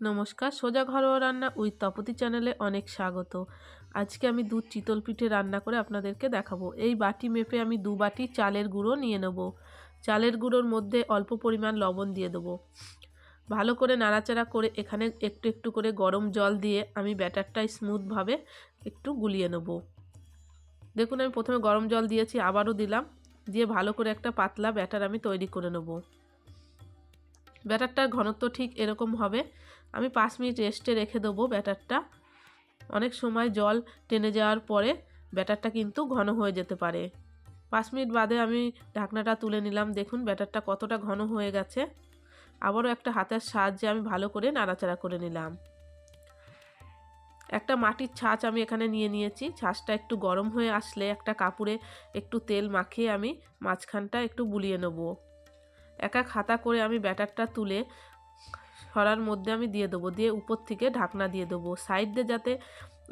নমস্কার, সোজা ঘরোয়া রান্না উইথ তপতি চ্যানেলে অনেক স্বাগত। আজকে আমি দুধ চিতল পিঠে রান্না করে আপনাদেরকে দেখাবো। এই বাটি মেপে আমি দু বাটি চালের গুঁড়ো নিয়ে নেব। চালের গুঁড়োর মধ্যে অল্প পরিমাণ লবণ দিয়ে দেবো। ভালো করে নাড়াচাড়া করে এখানে একটু একটু করে গরম জল দিয়ে আমি ব্যাটারটাই স্মুথভাবে একটু গুলিয়ে নেব। দেখুন, আমি প্রথমে গরম জল দিয়েছি, আবারও দিলাম। দিয়ে ভালো করে একটা পাতলা ব্যাটার আমি তৈরি করে নেব। ব্যাটারটার ঘনত্ব ঠিক এরকম হবে আমি পাঁচ মিনিট রেস্টে রেখে দেবো ব্যাটারটা। অনেক সময় জল টেনে যাওয়ার পরে ব্যাটারটা কিন্তু ঘন হয়ে যেতে পারে। পাঁচ মিনিট বাদে আমি ঢাকনাটা তুলে নিলাম। দেখুন, ব্যাটারটা কতটা ঘন হয়ে গেছে। আবারও একটা হাতের সাহায্যে আমি ভালো করে নাড়াচাড়া করে নিলাম। একটা মাটির ছাঁচ আমি এখানে নিয়ে নিয়েছি। ছাঁচটা একটু গরম হয়ে আসলে একটা কাপড়ে একটু তেল মাখিয়ে আমি মাঝখানটা একটু বুলিয়ে নেব। একা খাতা করে আমি ব্যাটারটা তুলে সরার মধ্যে আমি দিয়ে দেবো, দিয়ে উপর থেকে ঢাকনা দিয়ে দেবো। সাইড দিয়ে যাতে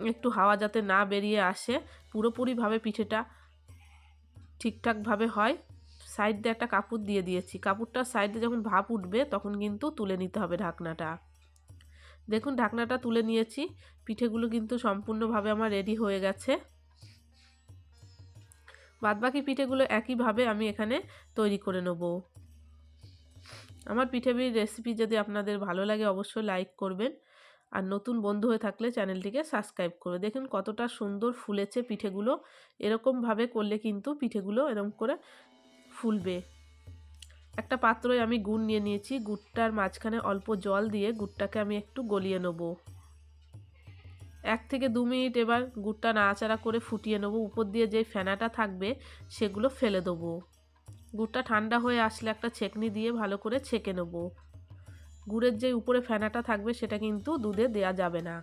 একটু হাওয়া যাতে না বেরিয়ে আসে, পুরোপুরিভাবে পিঠেটা ঠিকঠাকভাবে হয়। সাইড দিয়ে একটা কাপড় দিয়ে দিয়েছি। কাপড়টার সাইডে যখন ভাপ উঠবে তখন কিন্তু তুলে নিতে হবে ঢাকনাটা। দেখুন, ঢাকনাটা তুলে নিয়েছি। পিঠেগুলো কিন্তু সম্পূর্ণভাবে আমার রেডি হয়ে গেছে। বাদবাকি পিঠেগুলো একইভাবে আমি এখানে তৈরি করে নেব। আমার পিঠেবির রেসিপি যদি আপনাদের ভালো লাগে, অবশ্যই লাইক করবেন। আর নতুন বন্ধু হয়ে থাকলে চ্যানেলটিকে সাবস্ক্রাইব করে দেখুন কতটা সুন্দর ফুলেছে পিঠেগুলো। এরকমভাবে করলে কিন্তু পিঠেগুলো এরকম করে ফুলবে। একটা পাত্রয় আমি গুড় নিয়ে নিয়েছি। গুড়টার মাঝখানে অল্প জল দিয়ে গুড়টাকে আমি একটু গলিয়ে নেব। এক থেকে দু মিনিট এবার গুড়টা নাড়াচাড়া করে ফুটিয়ে নেব। উপর দিয়ে যে ফেনাটা থাকবে, সেগুলো ফেলে দেবো। গুড়টা ঠান্ডা হয়ে আসলে একটা ছেকনি দিয়ে ভালো করে ছেঁকে নেব। গুড়ের যে উপরে ফেনাটা থাকবে সেটা কিন্তু দুধে দেয়া যাবে না।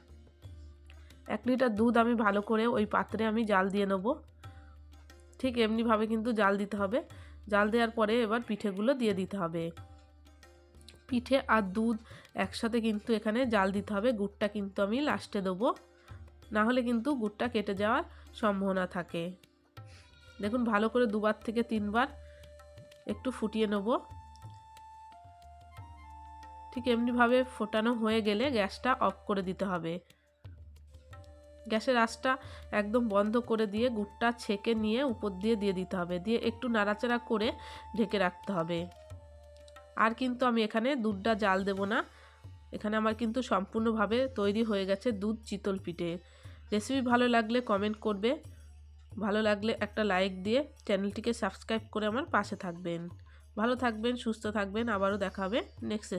এক লিটার দুধ আমি ভালো করে ওই পাত্রে আমি জাল দিয়ে নেব। ঠিক এমনিভাবে কিন্তু জাল দিতে হবে। জাল দেওয়ার পরে এবার পিঠেগুলো দিয়ে দিতে হবে। পিঠে আর দুধ একসাথে কিন্তু এখানে জাল দিতে হবে। গুড়টা কিন্তু আমি লাস্টে দেবো। না হলে কিন্তু গুড়টা কেটে যাওয়ার সম্ভাবনা থাকে। দেখুন, ভালো করে দুবার থেকে তিনবার একটু ফুটিয়ে নেব। ঠিক এমনিভাবে ফোটানো হয়ে গেলে গ্যাসটা অফ করে দিতে হবে। গ্যাসের আঁচটা একদম বন্ধ করে দিয়ে গুড়টা ছেঁকে নিয়ে উপর দিয়ে দিয়ে দিতে হবে। দিয়ে একটু নাড়াচাড়া করে ঢেকে রাখতে হবে। আর কিন্তু আমি এখানে দুধটা জাল দেব না। এখানে আমার কিন্তু সম্পূর্ণভাবে তৈরি হয়ে গেছে দুধ চিতল পিঠে। রেসিপি ভালো লাগলে কমেন্ট করবে। ভালো লাগলে একটা লাইক দিয়ে চ্যানেলটিকে সাবস্ক্রাইব করে আমার পাশে থাকবেন। ভালো থাকবেন, সুস্থ থাকবেন, আবারও দেখা হবে নেক্সট